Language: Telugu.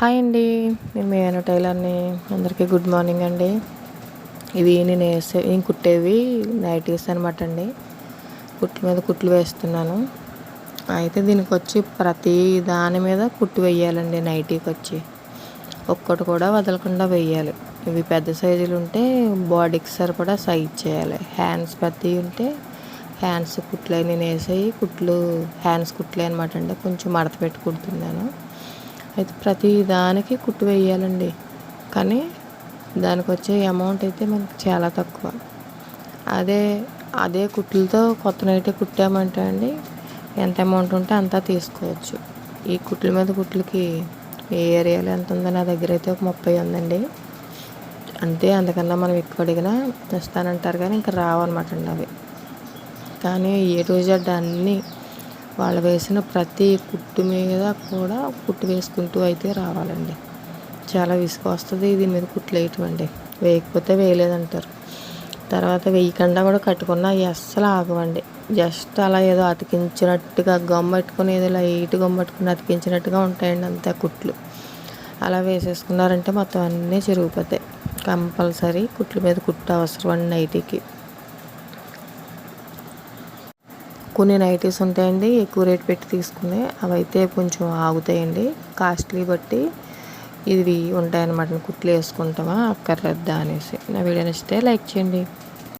హాయ్ అండి నేను మేను టైలర్ని. అందరికీ గుడ్ మార్నింగ్ అండి. ఇవి నేను వేసే నేను కుట్టేవి నైటీస్ అనమాట అండి. కుట్ల మీద కుట్లు వేస్తున్నాను. అయితే దీనికి వచ్చి ప్రతి దాని మీద కుట్టు వేయాలండి నైటీకి వచ్చి. ఒక్కటి కూడా వదలకుండా వేయాలి. ఇవి పెద్ద సైజులు ఉంటే బాడీకి సరిపడా సైజ్ చేయాలి. హ్యాండ్స్ పెద్దవి ఉంటే హ్యాండ్స్ కుట్లు నేను వేసేవి కుట్లు హ్యాండ్స్ కుట్లే అనమాట అండి. కొంచెం మడత పెట్టి కుడుతున్నాను అయితే ప్రతి దానికి కుట్టు వేయాలండి. కానీ దానికి వచ్చే అమౌంట్ అయితే మనకు చాలా తక్కువ. అదే అదే కుట్లతో కొత్త నైట్ కుట్టామంటే అండి ఎంత అమౌంట్ ఉంటే అంతా తీసుకోవచ్చు. ఈ కుట్ల మీద కుట్లకి ఏ ఏరియాలో ఎంత ఉందో నా దగ్గర అయితే ఒక ముప్పై ఉందండి. అంతే అందుకన్నా మనం ఎక్కువ అడిగినా ఇస్తానంటారు కానీ ఇంకా రావన్నమాట అండి అవి. కానీ ఏ టు జెడ్ అన్నీ వాళ్ళు వేసిన ప్రతి కుట్టు మీద కూడా కుట్టు వేసుకుంటూ అయితే రావాలండి. చాలా విసుగు వస్తుంది దీని మీద కుట్లు వేయటం వేయకపోతే వేయలేదంటారు. తర్వాత వేయకుండా కూడా కట్టుకున్నా అస్సలు ఆగవండి. జస్ట్ అలా ఏదో అతికించినట్టుగా గమ్మట్టుకుని ఏదో లైట్ గమ్మట్టుకుని అతికించినట్టుగా ఉంటాయండి అంతే కుట్లు. అలా వేసేసుకున్నారంటే మొత్తం అన్నీ చిరిగిపోతాయి. కంపల్సరీ కుట్ల మీద కుట్టు అవసరం అండి నైటీకి. కొన్ని నైటీస్ ఉంటాయండి ఎక్కువ రేట్ పెట్టి తీసుకునే. అవి అయితే కొంచెం ఆగుతాయండి. కాస్ట్లీ బట్టి ఇవి ఉంటాయన్నమాట. కుట్లు వేసుకుంటామా అక్కర్లేద్దా అనేసి. నా వీడియో నచ్చితే లైక్ చేయండి.